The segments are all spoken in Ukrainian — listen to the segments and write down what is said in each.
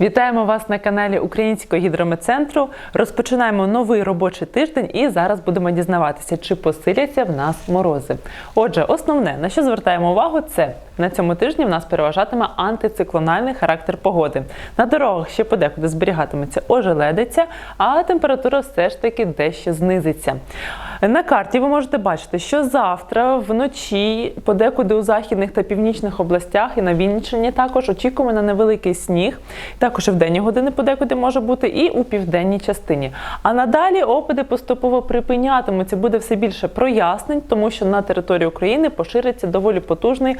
Вітаємо вас на каналі Українського гідрометцентру. Розпочинаємо новий робочий тиждень і зараз будемо дізнаватися, чи посиляться в нас морози. Отже, основне, на що звертаємо увагу, це на цьому тижні в нас переважатиме антициклональний характер погоди. На дорогах ще подекуди зберігатиметься ожеледиця, а температура все ж таки дещо знизиться. На карті ви можете бачити, що завтра вночі подекуди у західних та північних областях і на Вінниччині також очікуємо на невеликий сніг. Також в денні години подекуди може бути і у південній частині. А надалі опади поступово припинятимуться. Буде все більше прояснень, тому що на території України пошириться доволі потужний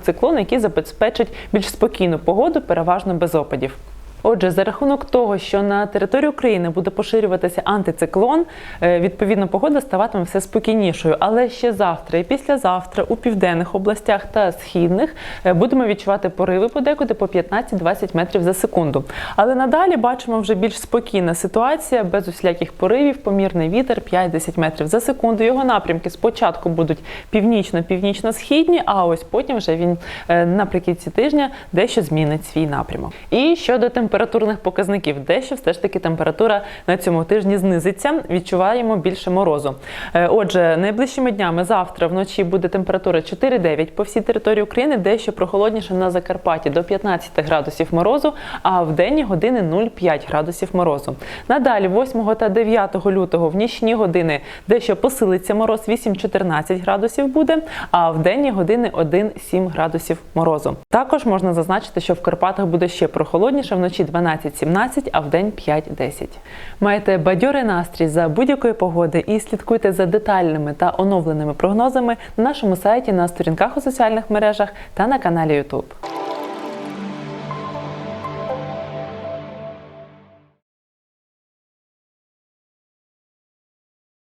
антициклон, який забезпечить більш спокійну погоду, переважно без опадів. Отже, за рахунок того, що на території України буде поширюватися антициклон, е, відповідно погода ставатиме все спокійнішою. Але ще завтра і післязавтра у південних областях та східних е, будемо відчувати пориви подекуди по 15-20 метрів за секунду. Але надалі бачимо вже більш спокійна ситуація, без усіляких поривів, помірний вітер 5-10 метрів за секунду. Його напрямки спочатку будуть північно-північно-східні, а ось потім вже він е, наприкінці тижня дещо змінить свій напрямок. І щодо температурних показників, дещо все ж таки температура на цьому тижні знизиться. Відчуваємо більше морозу. Е, Отже, найближчими днями завтра вночі буде температура 4-9 по всій території України, дещо прохолодніше на Закарпатті до 15 градусів морозу, а в денні години 0,5 градусів морозу. Надалі, 8 та 9 лютого в нічні години дещо посилиться мороз 8-14 градусів буде, а в денні години 1-7 градусів морозу. Також можна зазначити, що в Карпатах буде ще прохолодніше, вночі 12-17, а в день 5-10. Майте бадьорий настрій за будь-якої погоди і слідкуйте за детальними та оновленими прогнозами на нашому сайті, на сторінках у соціальних мережах та на каналі YouTube.